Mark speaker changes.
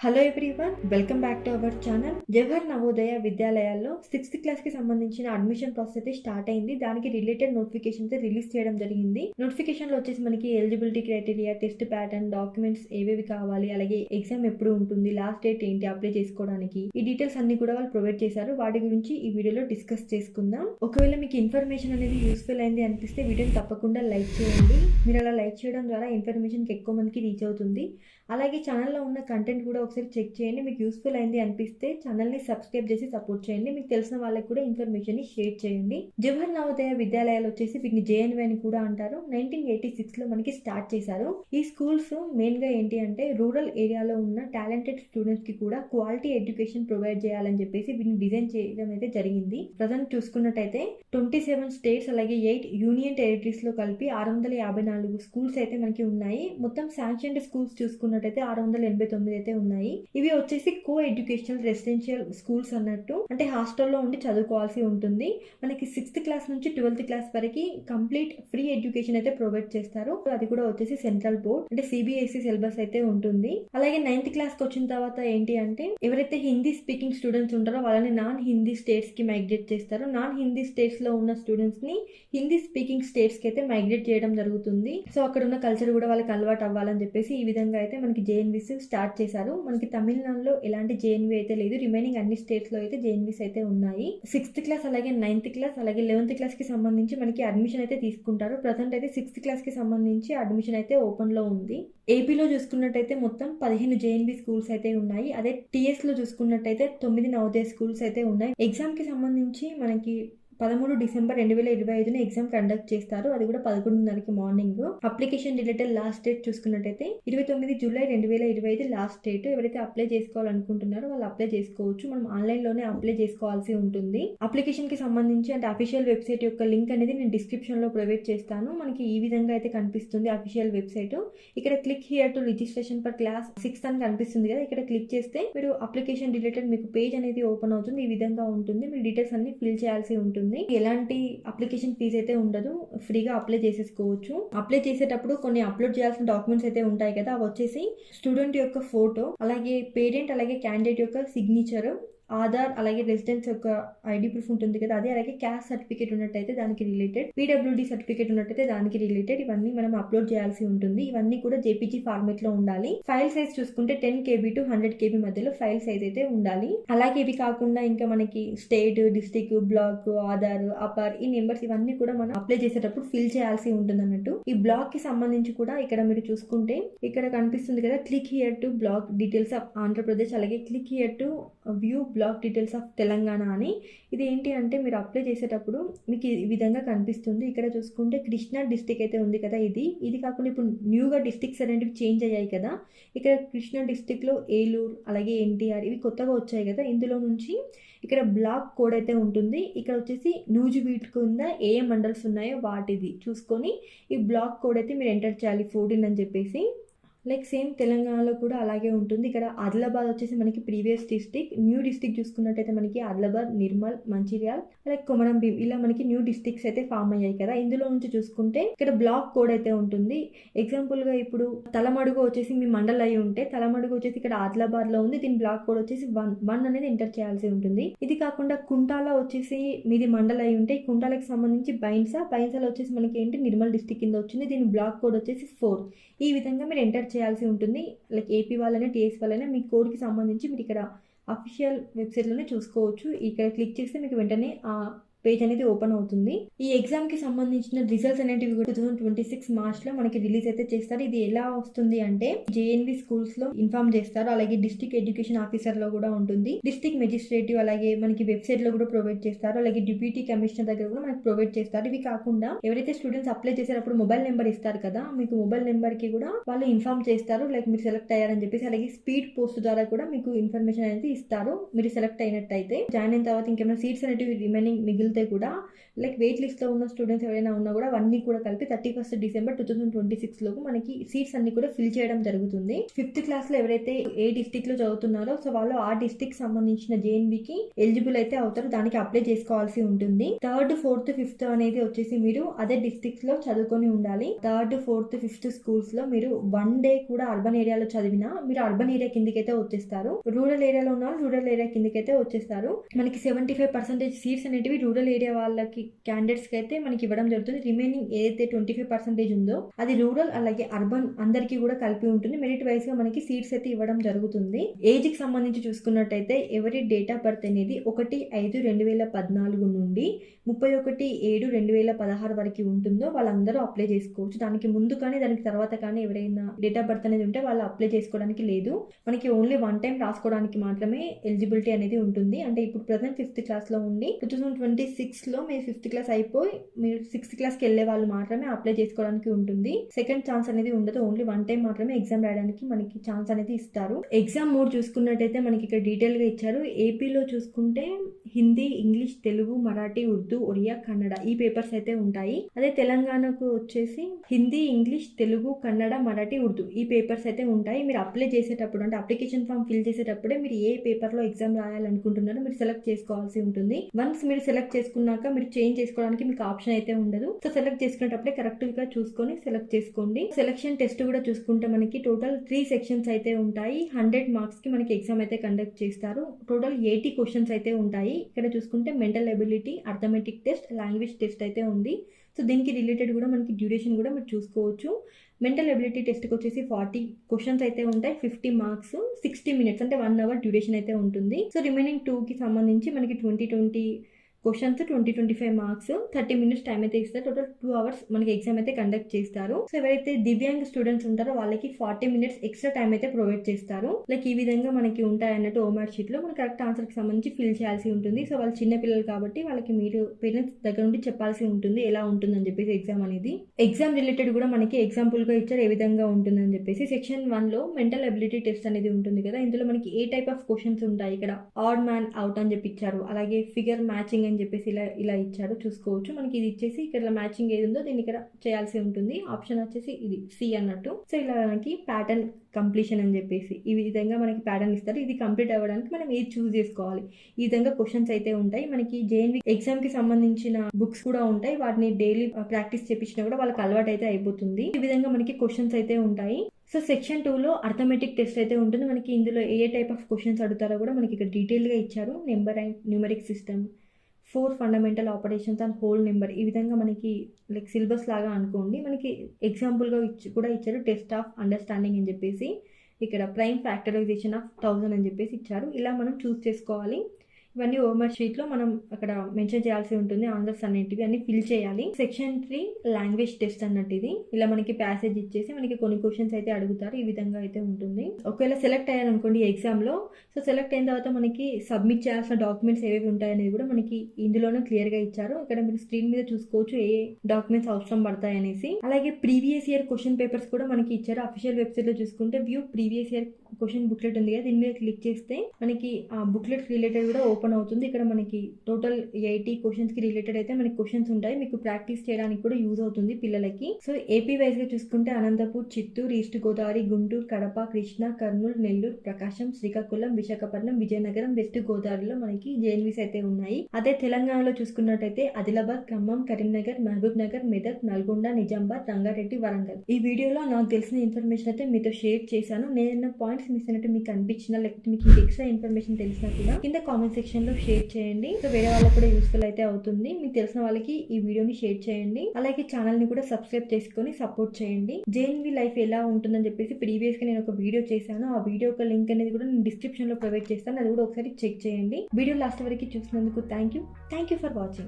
Speaker 1: Hello everyone welcome back to our channel Jawahar Navodaya విద్యాలయాల్లో sixth క్లాస్కి సంబంధించిన admission process అయితే start అయింది. దానికి రిలేటెడ్ నోటిఫికేషన్ రిలీజ్ చేయడం జరిగింది. నోటిఫికేషన్లో వచ్చేసి మనకి eligibility criteria test pattern documents ఏవేవి కావాలి అలాగే ఎగ్జామ్ ఎప్పుడు ఉంటుంది లాస్ట్ డేట్ ఏంటి అప్లై చేసుకోవడానికి ఈ డీటెయిల్స్ అన్ని కూడా వాళ్ళు ప్రొవైడ్ చేశారు. వాటి గురించి ఈ వీడియోలో డిస్కస్ చేసుకుందాం. ఒకవేళ మీకు ఇన్ఫర్మేషన్ అనేది యూస్ఫుల్ అయింది అనిపిస్తే వీడియోని తప్పకుండా లైక్ చేయండి. మీరు అలా లైక్ చేయడం ద్వారా ఇన్ఫర్మేషన్ ఎక్కువ మందికి రీచ్ అవుతుంది. అలాగే ఛానల్లో ఉన్న కంటెంట్ కూడా ఒకసారి చెక్ చేయండి. మీకు యూస్ఫుల్ అయింది అనిపిస్తే ఛానల్ని సబ్స్క్రైబ్ చేసి సపోర్ట్ చేయండి. మీకు తెలిసిన వాళ్ళకి కూడా ఇన్ఫర్మేషన్ షేర్ చేయండి. జవహర్ నవోదయ విద్యాలయాలు వచ్చేసి వీటిని జేఎన్వి అని కూడా అంటారు. నైన్టీన్ ఎయిటీ సిక్స్లో మనకి స్టార్ట్ చేశారు. ఈ స్కూల్స్ మెయిన్గా ఏంటి అంటే రూరల్ ఏరియాలో ఉన్న టాలెంటెడ్ స్టూడెంట్స్కి కూడా క్వాలిటీ ఎడ్యుకేషన్ ప్రొవైడ్ చేయాలని చెప్పేసి వీటిని డిజైన్ చేయడం అయితే జరిగింది. ప్రజెంట్ చూసుకున్నట్టయితే ట్వంటీ సెవెన్ స్టేట్స్ అలాగే ఎయిట్ యూనియన్ టెరిటరీస్లో కలిపి ఆరు వందల యాభై నాలుగు స్కూల్స్ అయితే మనకి ఉన్నాయి. మొత్తం శాంక్షన్డ్ స్కూల్స్ చూసుకున్నట్టయితే ఆరు వందల ఎనభై తొమ్మిది అయితే ఉన్నాయి. ఇవి వచ్చేసి కో ఎడ్యుకేషనల్ రెసిడెన్షియల్ స్కూల్స్ అన్నట్టు. అంటే హాస్టల్లో ఉండి చదువుకోవాల్సి ఉంటుంది. మనకి సిక్స్త్ క్లాస్ నుంచి ట్వెల్త్ క్లాస్ వరకు కంప్లీట్ ఫ్రీ ఎడ్యుకేషన్ అయితే ప్రొవైడ్ చేస్తారు. అది కూడా వచ్చేసి సెంట్రల్ బోర్డ్ అంటే సిబిఎస్ఈ సిలబస్ అయితే ఉంటుంది. అలాగే నైన్త్ క్లాస్కి వచ్చిన తర్వాత ఏంటి అంటే ఎవరైతే హిందీ స్పీకింగ్ స్టూడెంట్స్ ఉంటారో వాళ్ళని నాన్ హిందీ స్టేట్స్కి మైగ్రేట్ చేస్తారో. నాన్ హిందీ స్టేట్స్లో ఉన్న స్టూడెంట్స్ని హిందీ స్పీకింగ్ స్టేట్స్కి అయితే మైగ్రేట్ చేయడం జరుగుతుంది. సో అక్కడ ఉన్న కల్చర్ కూడా వాళ్ళకి అలవాటు అవ్వాలని చెప్పేసి ఈ విధంగా అయితే మనకి జేఎన్విస్ స్టార్ట్ చేశారు. మనకి తమిళనాడులో ఎలాంటి జేఎన్వి అయితే లేదు. రిమైనింగ్ అన్ని స్టేట్స్లో అయితే జేఎన్విస్ అయితే ఉన్నాయి. సిక్స్త్ క్లాస్ అలాగే నైన్త్ క్లాస్ అలాగే లెవెన్త్ క్లాస్కి సంబంధించి మనకి అడ్మిషన్ అయితే తీసుకుంటారు. ప్రజెంట్ అయితే సిక్స్త్ క్లాస్కి సంబంధించి అడ్మిషన్ అయితే ఓపెన్లో ఉంది. ఏపీలో చూసుకున్నట్టయితే మొత్తం పదిహేను జేఎన్బి స్కూల్స్ అయితే ఉన్నాయి. అదే టీఎస్లో చూసుకున్నట్టయితే తొమ్మిది నవోదయ స్కూల్స్ అయితే ఉన్నాయి. ఎగ్జామ్కి సంబంధించి మనకి పదమూడు డిసెంబర్ రెండు వేల ఇరవై ఐదున ఎగ్జామ్ కండక్ట్ చేస్తారు. అది కూడా పదకొండున్నరకి morning. Application related last date చూసుకున్నట్టయితే ఇరవై తొమ్మిది జూలై రెండు వేల ఇరవై ఐదు లాస్ట్ డేట్. ఎవరైతే అప్లై చేసుకోవాలనుకుంటున్నారో వాళ్ళు అప్లై చేసుకోవచ్చు. మనం ఆన్లైన్లోనే అప్లై చేసుకోవాల్సి ఉంటుంది. అప్లికేషన్కి సంబంధించి అంటే అఫీషియల్ వెబ్సైట్ యొక్క లింక్ అనేది నేను డిస్క్రిప్షన్లో ప్రొవైడ్ చేస్తాను. మనకి ఈ విధంగా అయితే కనిపిస్తుంది అఫీషియల్ వెబ్సైట్. ఇక్కడ click here to registration for class sixth అని కనిపిస్తుంది కదా. ఇక్కడ క్లిక్ చేస్తే మీరు అప్లికేషన్ రిలేటెడ్ మీకు పేజ్ అనేది ఓపెన్ అవుతుంది. ఈ విధంగా ఉంటుంది. మీరు డీటెయిల్స్ అన్ని ఫిల్ చేయాల్సి ఉంటుంది. ఎలాంటి అప్లికేషన్ ఫీజ్ అయితే ఉండదు. ఫ్రీగా అప్లై చేసేసుకోవచ్చు. అప్లై చేసేటప్పుడు కొన్ని అప్లోడ్ చేయాల్సిన డాక్యుమెంట్స్ అయితే ఉంటాయి కదా అవి వచ్చేసి స్టూడెంట్ యొక్క ఫోటో అలాగే పేరెంట్ అలాగే క్యాండిడేట్ యొక్క సిగ్నేచర్ ఆధార్ అలాగే రెసిడెన్స్ యొక్క ఐడి ప్రూఫ్ ఉంటుంది కదా అదే అలాగే క్యాస్ట్ సర్టిఫికేట్ ఉన్నట్టయితే దానికి రిలేటెడ్ పీడబ్ల్యూడి సర్టిఫికేట్ ఉన్నట్టయితే దానికి రిలేటెడ్ ఇవన్నీ మనం అప్లోడ్ చేయాల్సి ఉంటుంది. ఇవన్నీ కూడా జేపీజీ ఫార్మేట్లో ఉండాలి. ఫైల్ సైజ్ చూసుకుంటే ten KB to hundred KB మధ్యలో ఫైల్ సైజ్ అయితే ఉండాలి. అలాగే ఇవి కాకుండా ఇంకా మనకి state district block Aadhaar APAAR ఈ నెంబర్స్ ఇవన్నీ కూడా మనం అప్లై చేసేటప్పుడు ఫిల్ చేయాల్సి ఉంటుంది అన్నట్టు ఈ బ్లాక్కి సంబంధించి కూడా ఇక్కడ మీరు చూసుకుంటే ఇక్కడ కనిపిస్తుంది కదా click here to block details of Andhra Pradesh అలాగే click here to view block details of Telangana అని. ఇది ఏంటి అంటే మీరు అప్లై చేసేటప్పుడు మీకు ఈ విధంగా కనిపిస్తుంది. ఇక్కడ చూసుకుంటే కృష్ణా డిస్టిక్ అయితే ఉంది కదా ఇది. ఇది కాకుండా ఇప్పుడు న్యూగా డిస్టిక్స్ అనేటివి చేంజ్ అయ్యాయి కదా. ఇక్కడ కృష్ణా డిస్టిక్లో ఏలూరు అలాగే ఎన్టీఆర్ ఇవి కొత్తగా వచ్చాయి కదా. ఇందులో నుంచి ఇక్కడ బ్లాక్ కోడ్ అయితే ఉంటుంది. ఇక్కడ వచ్చేసి నూజు కింద ఏ ఏ మండల్స్ ఉన్నాయో వాటిది చూసుకొని ఈ బ్లాక్ కోడ్ అయితే మీరు ఎంటర్ చేయాలి ఫోర్టీన్ అని చెప్పేసి. లైక్ సేమ్ తెలంగాణలో కూడా అలాగే ఉంటుంది. ఇక్కడ ఆదిలాబాద్ వచ్చేసి మనకి ప్రీవియస్ డిస్టిక్ న్యూ డిస్టిక్ చూసుకున్నట్టయితే మనకి ఆదిలాబాద్ నిర్మల్ మంచిర్యాల్ లైక్ కొమరం భీం ఇలా మనకి న్యూ డిస్టిక్స్ అయితే ఫామ్ అయ్యాయి కదా. ఇందులో నుంచి చూసుకుంటే ఇక్కడ బ్లాక్ కోడ్ అయితే ఉంటుంది. ఎగ్జాంపుల్గా ఇప్పుడు తలమడుగు వచ్చేసి మీ మండల్ అయి ఉంటే తలమడుగు వచ్చేసి ఇక్కడ ఆదిలాబాద్లో ఉంది. దీని బ్లాక్ కోడ్ వచ్చేసి వన్ వన్ అనేది ఎంటర్ చేయాల్సి ఉంటుంది. ఇది కాకుండా కుంటాల వచ్చేసి మీది మండల్ అయి ఉంటే కుంటాలకు సంబంధించి బైన్సా? బైన్సాలో వచ్చేసి మనకి ఏంటి? నిర్మల్ డిస్టిక్ కింద వచ్చింది. దీని బ్లాక్ కోడ్ వచ్చేసి ఫోర్. ఈ విధంగా మీరు ఎంటర్ చేయాల్సి ఉంటుంది. లైక్ ఏపీ వాళ్ళైనా టీఎస్ వాళ్ళైనా మీ కోడ్కి సంబంధించి మీరు ఇక్కడ అఫీషియల్ వెబ్సైట్లోనే చూసుకోవచ్చు. ఇక్కడ క్లిక్ చేస్తే మీకు వెంటనే ఆ పేజ్ అనేది ఓపెన్ అవుతుంది. ఈ ఎగ్జామ్కి సంబంధించిన రిజల్ట్స్ అనేటివి టూ థౌసండ్ ట్వంటీ సిక్స్ మార్చ్లో మనకి రిలీజ్ అయితే చేస్తారు. ఇది ఎలా వస్తుంది అంటే జేఎన్వి స్కూల్స్లో ఇన్ఫార్మ్ చేస్తారు. అలాగే డిస్ట్రిక్ట్ ఎడ్యుకేషన్ ఆఫీసర్లో కూడా ఉంటుంది. డిస్ట్రిక్ట్ మెజిస్ట్రేటివ్ అలాగే మనకి వెబ్సైట్లో కూడా ప్రొవైడ్ చేస్తారు. అలాగే డిప్యూటీ కమిషనర్ దగ్గర కూడా మనకి ప్రొవైడ్ చేస్తారు. ఇవి కాకుండా ఎవరైతే స్టూడెంట్స్ అప్లై చేసేటప్పుడు మొబైల్ నెంబర్ ఇస్తారు కదా మీకు మొబైల్ నెంబర్కి కూడా వాళ్ళు ఇన్ఫార్మ్ చేస్తారు. లైక్ మీరు సెలెక్ట్ అయ్యారని చెప్పేసి అలాగే స్పీడ్ పోస్ట్ ద్వారా కూడా మీకు ఇన్ఫర్మేషన్ అనేది ఇస్తారు. మీరు సెలెక్ట్ అయినట్టయితే జాయిన్ అయిన తర్వాత ఇంకేమైనా సీట్స్ అనేటివి రిమైనింగ్ మిగిలితే ఉంటే కూడా లైక్ వెయిట్ లిస్ట్లో ఉన్న స్టూడెంట్స్ ఎవరైనా ఉన్నా కూడా అవన్నీ కూడా కలిపి thirty first December two thousand twenty సిక్స్లోకి మనకి సీట్స్ అన్ని కూడా ఫిల్ చేయడం జరుగుతుంది. ఫిఫ్త్ క్లాస్లో ఎవరైతే ఏ డిస్టిక్లో చదువుతున్నారో సో వాళ్ళు ఆ డిస్టిక్ సంబంధించిన జేఎన్బికి ఎలిజిబుల్ అయితే అవుతారు. దానికి అప్లై చేసుకోవాల్సి ఉంటుంది. థర్డ్ ఫోర్త్ ఫిఫ్త్ అనేది వచ్చేసి మీరు అదే డిస్ట్రిక్ట్స్లో చదువుకొని ఉండాలి. థర్డ్ ఫోర్త్ ఫిఫ్త్ స్కూల్స్లో మీరు వన్ డే కూడా అర్బన్ ఏరియాలో చదివినా మీరు అర్బన్ ఏరియా కిందకైతే వచ్చేస్తారు. రూరల్ ఏరియాలో ఉన్న రూరల్ ఏరియా కిందకైతే వచ్చేస్తారు. మనకి సెవెంటీ ఫైవ్ పర్సెంటేజ్ సీట్స్ అనేటివి రూరల్ ఏరియా వాళ్ళకి క్యాండిడేట్స్కి అయితే మనకి ఇవ్వడం జరుగుతుంది. రిమైనింగ్ ఏదైతే ట్వంటీ ఫైవ్ పర్సెంటేజ్ ఉందో అది రూరల్ అలాగే అర్బన్ అందరికీ కూడా కలిపి ఉంటుంది. మెరిట్ వైస్గా మనకి సీట్స్ అయితే ఇవ్వడం జరుగుతుంది. ఏజ్కి సంబంధించి చూసుకున్నట్టయితే ఎవరి డేట్ ఆఫ్ బర్త్ అనేది ఒకటి ఐదు రెండు వేల పద్నాలుగు నుండి ముప్పై ఒకటి ఏడు రెండు వేల పదహారు వరకు ఉంటుందో వాళ్ళందరూ అప్లై చేసుకోవచ్చు. దానికి ముందు కానీ దానికి తర్వాత కానీ ఎవరైనా డేట్ ఆఫ్ బర్త్ అనేది ఉంటే వాళ్ళు అప్లై చేసుకోవడానికి లేదు. మనకి ఓన్లీ వన్ టైం రాసుకోవడానికి మాత్రమే ఎలిజిబిలిటీ అనేది ఉంటుంది. అంటే ఇప్పుడు ప్రజెంట్ ఫిఫ్త్ క్లాస్లో ఉండి టూ థౌసండ్ ట్వంటీ సిక్స్లో మీరు ఫిఫ్త్ క్లాస్ అయిపోయి మీరు సిక్స్త్ క్లాస్కి వెళ్ళే వాళ్ళు మాత్రమే అప్లై చేసుకోవడానికి ఉంటుంది. సెకండ్ ఛాన్స్ అనేది ఉండదు. ఓన్లీ వన్ టైం మాత్రమే ఎగ్జామ్ రాయడానికి మనకి ఛాన్స్ అనేది ఇస్తారు. ఎగ్జామ్ మోడ్ చూసుకున్నట్టయితే మనకి ఇక్కడ డీటెయిల్గా ఇచ్చారు. ఏపీలో చూసుకుంటే హిందీ ఇంగ్లీష్ తెలుగు మరాఠీ ఉర్దూ ఒరియా కన్నడ ఈ పేపర్స్ అయితే ఉంటాయి. అదే తెలంగాణకు వచ్చేసి హిందీ ఇంగ్లీష్ తెలుగు కన్నడ మరాఠీ ఉర్దూ ఈ పేపర్స్ అయితే ఉంటాయి. మీరు అప్లై చేసేటప్పుడు అంటే అప్లికేషన్ ఫామ్ ఫిల్ చేసేటప్పుడే మీరు ఏ పేపర్లో ఎగ్జామ్ రాయాలనుకుంటున్నారో మీరు సెలెక్ట్ చేసుకోవాల్సి ఉంటుంది. వన్స్ మీరు సెలెక్ట్ చేసుకున్నాక మీరు చేంజ్ చేసుకోవడానికి మీకు ఆప్షన్ అయితే ఉండదు. సో సెలెక్ట్ చేసుకునేటప్పుడే కరెక్ట్గా చూసుకొని సెలెక్ట్ చేసుకోండి. సెలక్షన్ టెస్ట్ కూడా చూసుకుంటే మనకి టోటల్ త్రీ సెక్షన్స్ అయితే ఉంటాయి. హండ్రెడ్ మార్క్స్కి మనకి ఎగ్జామ్ అయితే కండక్ట్ చేస్తారు. టోటల్ ఎయిటీ క్వశ్చన్స్ అయితే ఉంటాయి. ఇక్కడ చూసుకుంటే mental ability arithmetic test language test అయితే ఉంది. సో దీనికి రిలేటెడ్ కూడా మనకి డ్యూరేషన్ కూడా మీరు చూసుకోవచ్చు. మెంటల్ ఎబిలిటీ టెస్ట్కి వచ్చేసి ఫార్టీ క్వశ్చన్స్ అయితే ఉంటాయి. ఫిఫ్టీ మార్క్స్ సిక్స్టీ మినిట్స్ అంటే వన్ అవర్ డ్యూరేషన్ అయితే ఉంటుంది. సో రిమైనింగ్ టూకి సంబంధించి మనకి twenty twenty questions twenty twenty five marks thirty minutes time అయితే ఇస్తారు. టోటల్ టూ అవర్స్ మనకి ఎగ్జామ్ అయితే కండక్ట్ చేస్తారు. సో ఎవరైతే దివ్యాంగ్ స్టూడెంట్స్ ఉంటారో వాళ్ళకి ఫార్టీ మినిట్స్ ఎక్స్ట్రా టైం అయితే ప్రొవైడ్ చేస్తారు. లైక్ ఈ విధంగా మనకి ఉంటాయి అన్నట్టు ఓమార్ షీట్లో మన కరెక్ట్ ఆన్సర్కి సంబంధించి ఫిల్ చేయాల్సి ఉంటుంది. సో వాళ్ళు చిన్న పిల్లలు కాబట్టి వాళ్ళకి మీరు పేరెంట్స్ దగ్గర నుండి చెప్పాల్సి ఉంటుంది. ఎలా ఉంటుందని చెప్పేసి ఎగ్జామ్ అనేది. ఎగ్జామ్ రిలేటెడ్ కూడా మనకి ఎగ్జాంపుల్గా ఇచ్చారు. ఏ విధంగా ఉంటుందని చెప్పేసి. సెక్షన్ వన్లో మెంటల్ అబిలిటీ టెస్ట్ అనేది ఉంటుంది కదా. ఇందులో మనకి ఏ టైప్ ఆఫ్ క్వశ్చన్స్ ఉంటాయి? ఇక్కడ ఆడ్ మ్యాన్ అవుట్ అని చెప్పి ఇచ్చారు. అలాగే ఫిగర్ మ్యాచింగ్ అని చెప్పేసి ఇలా ఇలా ఇచ్చారు చూసుకోవచ్చు. మనకి ఇది ఇచ్చేసి ఇక్కడ మ్యాచింగ్ ఏది ఉందో దీన్ని ఇక్కడ చేయాల్సి ఉంటుంది. ఆప్షన్ వచ్చేసి ఇది సి అన్నట్టు. సో ఇలా మనకి ప్యాటర్న్ కంప్లీషన్ అని చెప్పేసి ఈ విధంగా మనకి ప్యాటర్న్ ఇస్తారు. ఇది కంప్లీట్ అవ్వడానికి మనం ఏది చూస్ చేసుకోవాలి? ఈ విధంగా క్వశ్చన్స్ అయితే ఉంటాయి. మనకి జేఎన్వి ఎగ్జామ్కి సంబంధించిన బుక్స్ కూడా ఉంటాయి. వాటిని డైలీ ప్రాక్టీస్ చేపించినా కూడా వాళ్ళకి అలవాటు అయితే అయిపోతుంది. ఈ విధంగా మనకి క్వశ్చన్స్ అయితే ఉంటాయి. సో సెక్షన్ టూలో అర్థమెటిక్ టెస్ట్ అయితే ఉంటుంది. మనకి ఇందులో ఏ టైప్ ఆఫ్ క్వశ్చన్స్ అడుగుతారో కూడా మనకి ఇక్కడ డీటెయిల్గా ఇచ్చారు. Number and numeric system four fundamental operations and whole number ఈ విధంగా మనకి లైక్ సిలబస్ లాగా అనుకోండి మనకి ఎగ్జాంపుల్గా ఇచ్చి కూడా ఇచ్చారు టెస్ట్ ఆఫ్ అండర్స్టాండింగ్ అని చెప్పేసి. ఇక్కడ ప్రైమ్ ఫ్యాక్టరైజేషన్ ఆఫ్ థౌజండ్ అని చెప్పేసి ఇచ్చారు. ఇలా మనం చూస్ చేసుకోవాలి. ఇవన్నీ ఓమర్ షీట్లో మనం అక్కడ మెన్షన్ చేయాల్సి ఉంటుంది ఆన్సర్స్ అనేటివి అన్ని ఫిల్ చేయాలి. సెక్షన్ త్రీ లాంగ్వేజ్ టెస్ట్ అన్నట్టు ఇది. ఇలా మనకి ప్యాసేజ్ ఇచ్చేసి మనకి కొన్ని క్వశ్చన్స్ అయితే అడుగుతారు ఈ విధంగా అయితే ఉంటుంది. ఒకవేళ సెలెక్ట్ అయ్యారనుకోండి ఎగ్జామ్లో సో సెలెక్ట్ అయిన తర్వాత మనకి సబ్మిట్ చేయాల్సిన డాక్యుమెంట్స్ ఏవేవి ఉంటాయనేది కూడా మనకి ఇందులోనే క్లియర్గా ఇచ్చారు. ఇక్కడ మీరు స్క్రీన్ మీద చూసుకోవచ్చు ఏ డాక్యుమెంట్స్ అవసరం పడతాయి అనేసి. అలాగే ప్రీవియస్ ఇయర్ క్వశ్చన్ పేపర్స్ కూడా మనకి ఇచ్చారు. అఫీషియల్ వెబ్సైట్లో చూసుకుంటే view previous year question booklet ఉంది కదా దీని మీద క్లిక్ చేస్తే మనకి ఆ బుక్లెట్ రిలేటెడ్ కూడా ఓపెన్ అవుతుంది. ఇక్కడ మనకి టోటల్ ఎయిటీ క్వశ్చన్స్కి రిలేటెడ్ అయితే మనకి క్వశ్చన్స్ ఉంటాయి. మీకు ప్రాక్టీస్ చేయడానికి కూడా యూజ్ అవుతుంది పిల్లలకి. సో ఏపీ వైజ్గా చూసుకుంటే అనంతపూర్ చిత్తూరు ఈస్ట్ గోదావరి గుంటూరు కడప కృష్ణ కర్నూలు నెల్లూరు ప్రకాశం శ్రీకాకుళం విశాఖపట్నం విజయనగరం వెస్ట్ గోదావరిలో మనకి జేఎన్వీస్ అయితే ఉన్నాయి. అదే తెలంగాణలో చూసుకున్నట్టయితే ఆదిలాబాద్ ఖమ్మం కరీంనగర్ మహబూబ్ నగర్ మెదక్ నల్గొండ నిజామాబాద్ రంగారెడ్డి వరంగల్. ఈ వీడియోలో నాకు తెలిసిన ఇన్ఫర్మేషన్ అయితే మీతో షేర్ చేశాను. నేను పాయింట్స్ మిస్ అయినట్టు మీకు అనిపించినా లేకపోతే మీకు ఎక్స్ట్రా ఇన్ఫర్మేషన్ తెలిసినా కూడా కింద కామెంట్ సెక్షన్ లో షేర్ చేయండి. సో వేరే వాళ్ళకి కూడా యూస్ఫుల్ అయితే అవుతుంది. మీకు తెలిసిన వాళ్ళకి ఈ వీడియోని షేర్ చేయండి. అలాగే ఛానల్ని కూడా సబ్స్క్రైబ్ చేసుకొని సపోర్ట్ చేయండి. జేఎన్వి లైఫ్ ఎలా ఉంటుందని చెప్పేసి ప్రీవియస్గా నేను ఒక వీడియో చేశాను. ఆ వీడియో యొక్క లింక్ అనేది కూడా నేను డిస్క్రిప్షన్లో ప్రొవైడ్ చేస్తాను. అది కూడా ఒకసారి చెక్ చేయండి. వీడియో లాస్ట్ వరకు చూసినందుకు thank you thank you for watching